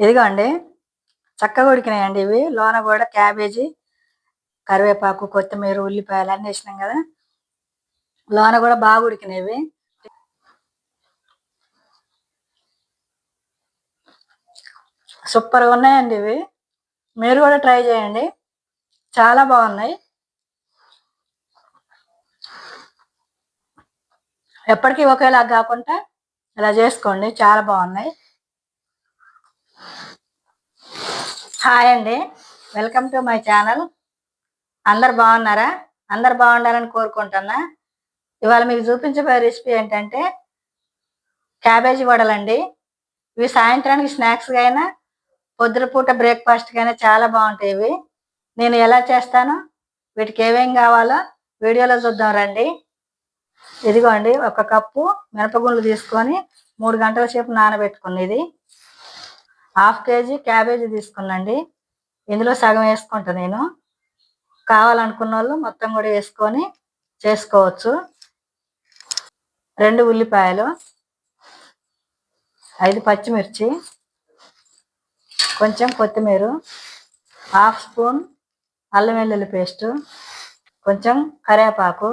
ఇదిగోండి చక్కగా ఉడికినాయండి ఇవి. లోన కూడా క్యాబేజీ కరివేపాకు కొత్తిమీర ఉల్లిపాయలు అన్నీ వేసినాం కదా. లోన కూడా బాగా ఉడికినాయి సూపర్గా ఉన్నాయండి ఇవి. మీరు కూడా ట్రై చేయండి. చాలా బాగున్నాయి. ఎప్పటికీ ఒకేలా కాకుండా ఇలా చేసుకోండి. చాలా బాగున్నాయి. హాయ్ అండి. Welcome to my channel. అందరు బాగున్నారా? అందరు బాగుండాలని కోరుకుంటున్నా. ఇవాళ మీకు చూపించబోయే రెసిపీ ఏంటంటే క్యాబేజీ వడలండి. ఇవి సాయంత్రానికి స్నాక్స్గా అయినా పొద్దున పూట అయినా చాలా బాగుంటాయి ఇవి. నేను ఎలా చేస్తాను వీటికి ఏమేం కావాలో వీడియోలో చూద్దాం రండి. ఇదిగోండి ఒక కప్పు మినపగుండ్లు తీసుకొని మూడు గంటల సేపు నానబెట్టుకుని ఇది హాఫ్ కేజీ క్యాబేజీ తీసుకున్నాండి. ఇందులో సగం వేసుకుంటా నేను. కావాలనుకున్న వాళ్ళు మొత్తం కూడా వేసుకొని చేసుకోవచ్చు. రెండు ఉల్లిపాయలు ఐదు పచ్చిమిర్చి కొంచెం కొత్తిమీర హాఫ్ స్పూన్ అల్లం వెల్లుల్లి పేస్టు కొంచెం కరివేపాకు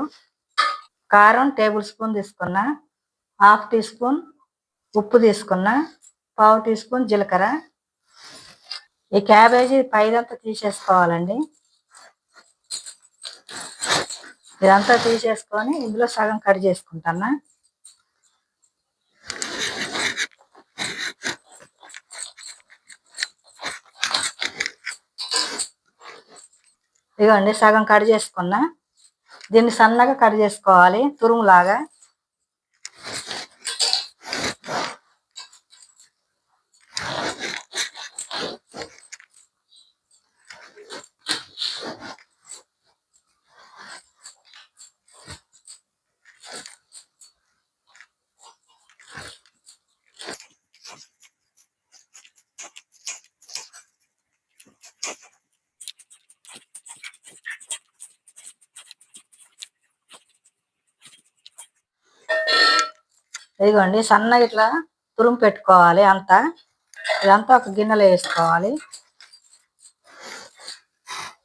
కారం టేబుల్ స్పూన్ తీసుకున్నా హాఫ్ టీ స్పూన్ ఉప్పు తీసుకున్నా పావు టీ స్పూన్ జీలకర్ర. ఈ క్యాబేజీ పైదంతా తీసేసుకోవాలండి. ఇదంతా తీసేసుకొని ఇందులో సగం కట్ చేసుకుంటానా. ఇదిగోండి సగం కట్ చేసుకున్నా. దీన్ని సన్నగా కట్ చేసుకోవాలి తురుములాగా. ఇదిగోండి సన్నగా ఇట్లా తురుము పెట్టుకోవాలి అంతా. ఇదంతా ఒక గిన్నెలో వేసుకోవాలి.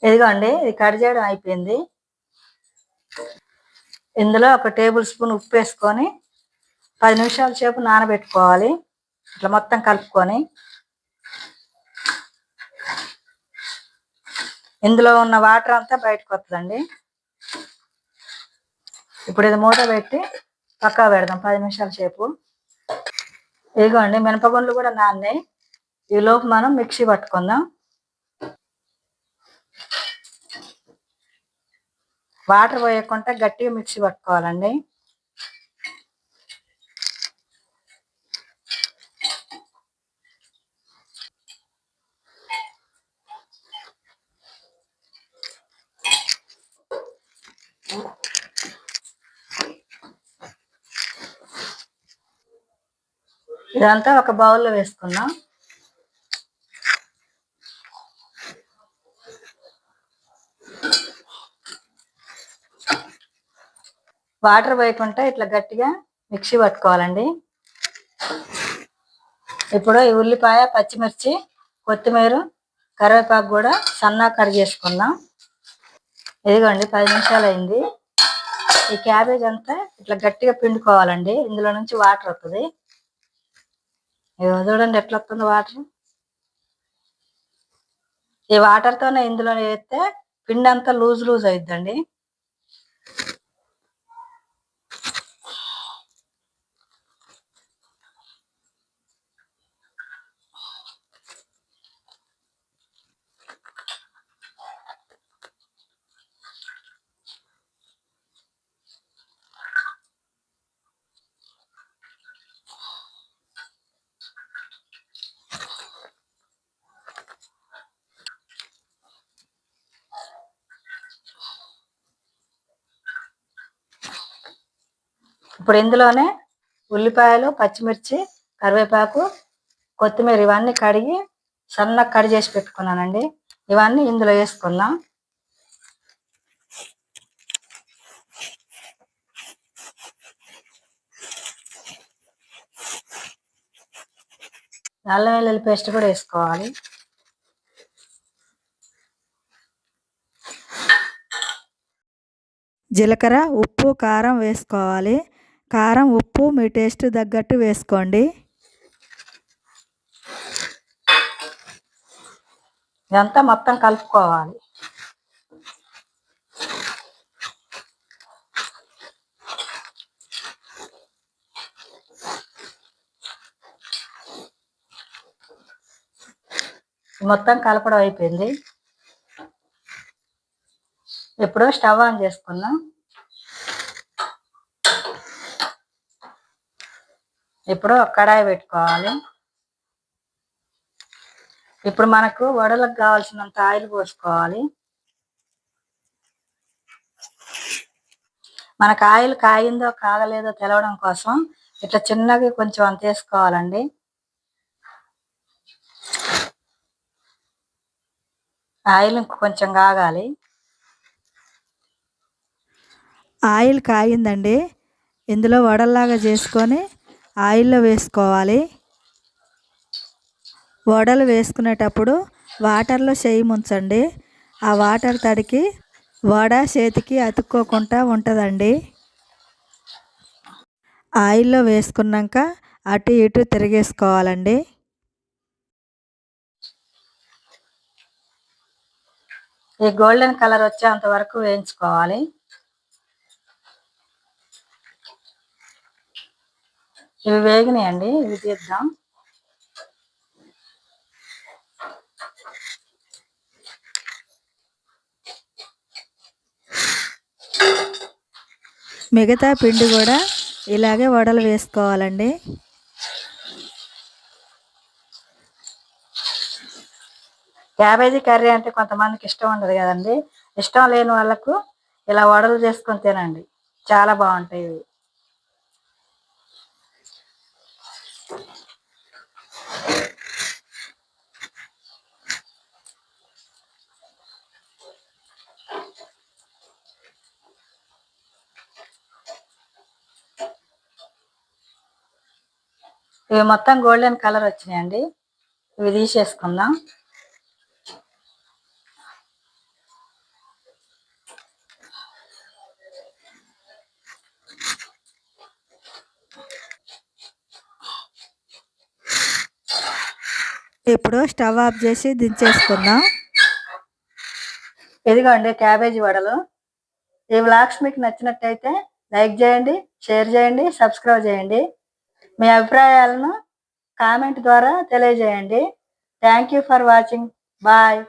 ఇదిగోండి ఇది కట్ చేయడం అయిపోయింది. ఇందులో ఒక టేబుల్ స్పూన్ ఉప్పు వేసుకొని పది నిమిషాల సేపు నానబెట్టుకోవాలి. ఇట్లా మొత్తం కలుపుకొని. ఇందులో ఉన్న వాటర్ అంతా బయటకు వస్తుందండి. ఇప్పుడు ఇది మూత పెట్టి పక్కా పెడదాం. పది నిమిషాల సేపు. ఇదిగోండి మినపగుండ్లు కూడా నాన్నాయి ఈ లోపు మనం మిక్సీ పట్టుకుందాం. వాటర్ పోయకుండా గట్టిగా మిక్సీ పట్టుకోవాలండి. ఇదంతా ఒక బౌల్లో వేసుకుందాం. వాటర్ పోయకుండా ఇట్లా గట్టిగా మిక్సీ పట్టుకోవాలండి. ఇప్పుడు ఈ ఉల్లిపాయ పచ్చిమిర్చి కొత్తిమీర కరివేపాకు కూడా సన్నగా కట్ చేసుకుందాం. ఇదిగోండి పది నిమిషాలు అయింది. ఈ క్యాబేజ్ అంతా ఇట్లా గట్టిగా పిండుకోవాలండి. ఇందులో నుంచి వాటర్ వస్తుంది చూడండి ఎట్లా వస్తుంది వాటర్. ఈ వాటర్తోనే ఇందులో వేస్తే పిండి అంతా లూజ్ లూజ్ అయిద్దండి. ఇప్పుడు ఇందులోనే ఉల్లిపాయలు పచ్చిమిర్చి కరివేపాకు కొత్తిమీర ఇవన్నీ కడిగి సన్నగా కడి చేసి పెట్టుకున్నానండి. ఇవన్నీ ఇందులో వేసుకుందాం. అల్లం వెల్లుల్లి పేస్ట్ కూడా వేసుకోవాలి. జీలకర్ర ఉప్పు కారం వేసుకోవాలి. కారం ఉప్పు మీ టేస్ట్ తగ్గట్టు వేసుకోండి. ఇదంతా మొత్తం కలుపుకోవాలి. మొత్తం కలపడం అయిపోయింది. ఇప్పుడు స్టవ్ ఆన్ చేసుకున్నాం. ఇప్పుడు కడాయి పెట్టుకోవాలి. ఇప్పుడు మనకు వడలకు కావాల్సినంత ఆయిల్ పోసుకోవాలి. మనకు ఆయిల్ కాగిందో కాగలేదో తెలవడం కోసం ఇట్లా చిన్నగా కొంచెం అంత వేసుకోవాలండి. ఆయిల్ కొంచెం కాగాలి. ఆయిల్ కాగిందండి. ఇందులో వడల్లాగా చేసుకొని ఆయిల్లో వేసుకోవాలి. వడలు వేసుకునేటప్పుడు వాటర్లో చేయి ముంచండి. ఆ వాటర్ తడికి వడ చేతికి అతుక్కోకుండా ఉంటుందండి. ఆయిల్లో వేసుకున్నాక అటు ఇటు తిరిగేసుకోవాలండి. ఈ గోల్డెన్ కలర్ వచ్చేంత వరకు వేయించుకోవాలి. ఇవి వేగినాయండి ఇవి తీద్దాం. మిగతా పిండి కూడా ఇలాగే వడలు వేసుకోవాలండి. క్యాబేజీ కర్రీ అంటే కొంతమందికి ఇష్టం ఉండదు కదండి. ఇష్టం లేని వాళ్ళకు ఇలా వడలు చేసుకొని తినండి. చాలా బాగుంటాయి ఇవి మొత్తం గోల్డెన్ కలర్ వచ్చినాయండి. ఇవి తీసేసుకుందాం. ఇప్పుడు స్టవ్ ఆఫ్ చేసి దించేసుకుందాం. ఇదిగోండి క్యాబేజీ వడలు. ఈ వ్లాగ్స్ మీకు నచ్చినట్టయితే లైక్ చేయండి షేర్ చేయండి సబ్స్క్రైబ్ చేయండి. మీ అభిప్రాయాలను కామెంట్ ద్వారా తెలియజేయండి. Thank you for watching bye